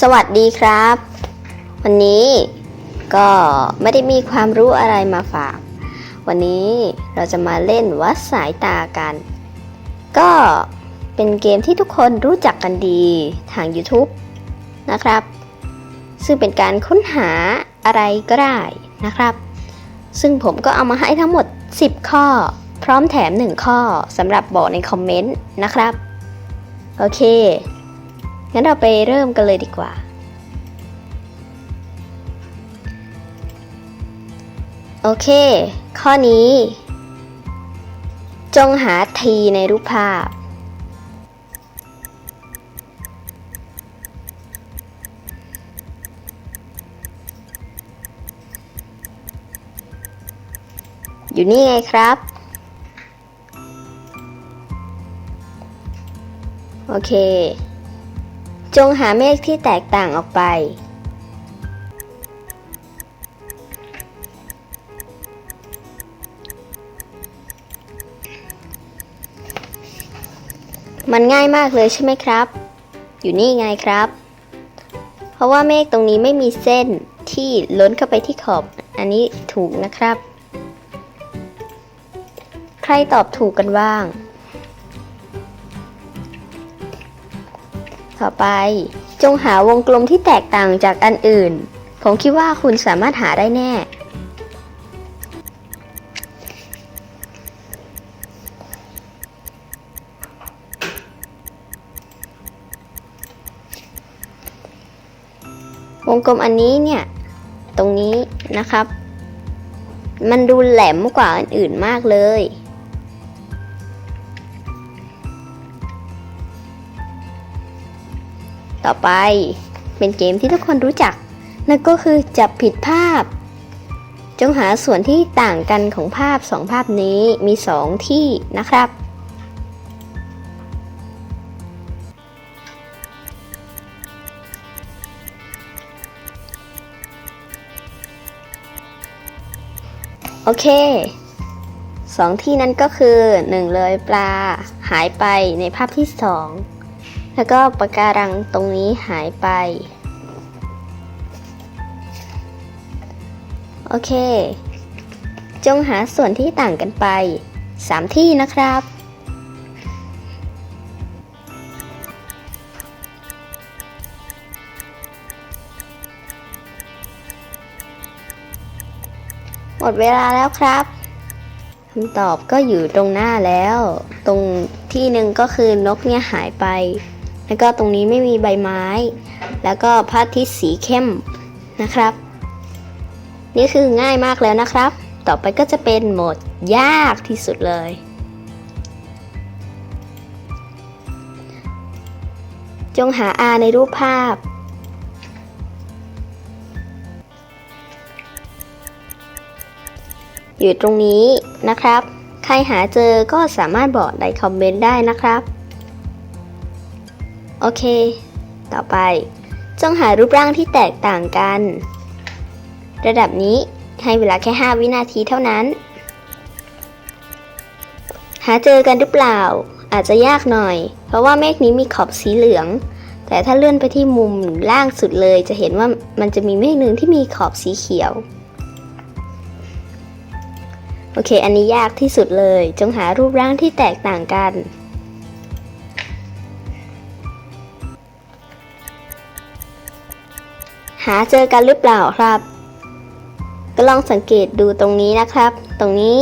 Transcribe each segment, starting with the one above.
สวัสดีครับ วันนี้ก็ไม่ได้มีความรู้อะไรมาฝาก วันนี้เราจะมาเล่นวัดสายตากัน ก็เป็นเกมที่ทุกคนรู้จักกันดีทาง YouTube นะครับ ซึ่งเป็นการค้นหาอะไรก็ได้นะครับ ซึ่งผมก็เอามาให้ทั้งหมด 10 ข้อ พร้อมแถม 1 ข้อสำหรับบอกในคอมเมนต์นะครับ โอเค งั้นเราไปเริ่มกันเลยดีกว่า โอเค ข้อนี้ จงหาทีในรูปภาพ อยู่นี่ไงครับโอเค จงหาเมฆที่แตกต่างออกไป มันง่ายมากเลยใช่ไหมครับ อยู่นี่ไงครับ เพราะว่าเมฆตรงนี้ไม่มีเส้นที่ล้นเข้าไปที่ขอบ อันนี้ถูกนะครับ ใครตอบถูกกันบ้าง ต่อไป จงหาวงกลมที่แตกต่างจากอันอื่น ผมคิดว่าคุณสามารถหาได้แน่ วงกลมอันนี้เนี่ย ตรงนี้นะครับ มันดูแหลมกว่าอันอื่นมากเลย ต่อไปเป็นเกมที่ทุกคนรู้จัก นั่นก็คือจับผิดภาพ จงหาส่วนที่ต่างกันของภาพสองภาพนี้มีสองที่นะครับ โอเคสองที่นั้นก็คือหนึ่งเลยปลาหายไปในภาพที่สอง แล้วก็ปะการังตรงนี้หายไป โอเค จงหาส่วนที่ต่างกันไป 3 ที่นะครับ หมดเวลาแล้วครับคำตอบก็อยู่ตรงหน้าแล้ว ตรงที่หนึ่งก็คือนกเนี่ยหายไป แล้วก็ตรงนี้ไม่มีใบไม้ แล้วก็พระอาทิตย์สีเข้มนะครับ นี่คือง่ายมากแล้วนะครับ ต่อไปก็จะเป็นโหมดยากที่สุดเลย จงหา R ในรูปภาพอยู่ตรงนี้นะครับ ใครหาเจอก็สามารถบอกในคอมเมนต์ได้นะครับ โอเค ต่อไป จงหารูปร่างที่แตกต่างกัน ระดับนี้ให้เวลาแค่ 5 วินาทีเท่านั้น หาเจอกันหรือเปล่า อาจจะยากหน่อย เพราะว่าเมฆนี้มีขอบสีเหลือง แต่ถ้าเลื่อนไปที่มุมล่างสุดเลย จะเห็นว่ามันจะมีเมฆหนึ่งที่มีขอบสีเขียว โอเค อันนี้ยากที่สุดเลย จงหารูปร่างที่แตกต่างกัน หาเจอกันหรือเปล่าครับ ก็ลองสังเกตดูตรงนี้นะครับ ตรงนี้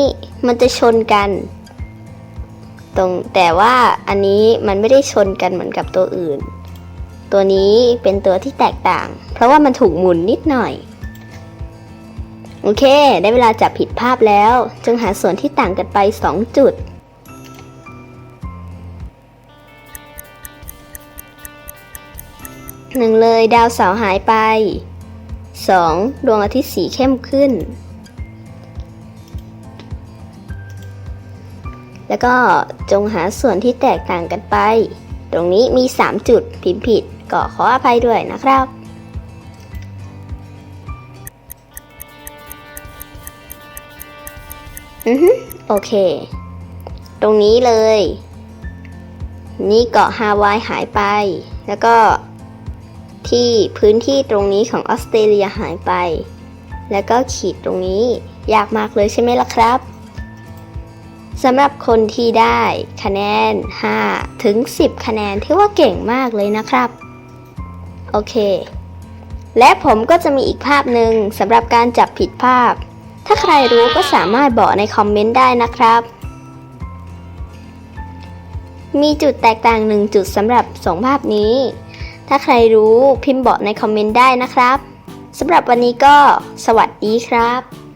มันจะชนกัน ตรงแต่ว่าอันนี้มันไม่ได้ชนกันเหมือนกับตัวอื่น ตัวนี้เป็นตัวที่แตกต่าง เพราะว่ามันถูกหมุนนิดหน่อย โอเค ได้เวลาจับผิดภาพแล้วจึงหาส่วนที่ต่างกันไป 2 จุด หนึ่งเลยดาวเสาร์หายไป 2. ดวงอาทิตย์สีเข้มขึ้น แล้วก็จงหาส่วนที่แตกต่างกันไป ตรงนี้มี 3 จุดพิมพ์ผิดก็ขออภัยด้วยนะครับ อือฮึโอเค ตรงนี้เลย นี่เกาะฮาวายหายไป แล้วก็ ที่พื้นที่ตรงนี้ของออสเตรเลียหายไป แล้วก็ขีดตรงนี้ยากมากเลยใช่ไหมล่ะครับสำหรับคนที่ได้คะแนน 5 ถึง 10 คะแนนถือว่าเก่งมากเลยนะครับ โอเค และผมก็จะมีอีกภาพหนึ่งสำหรับการจับผิดภาพ ถ้าใครรู้ก็สามารถบอกในคอมเมนต์ได้นะครับ มีจุดแตกต่างหนึ่งจุดสำหรับสองภาพนี้ ถ้าใครรู้พิมพ์บอกในคอมเมนต์ได้นะครับสำหรับวันนี้ก็สวัสดีครับ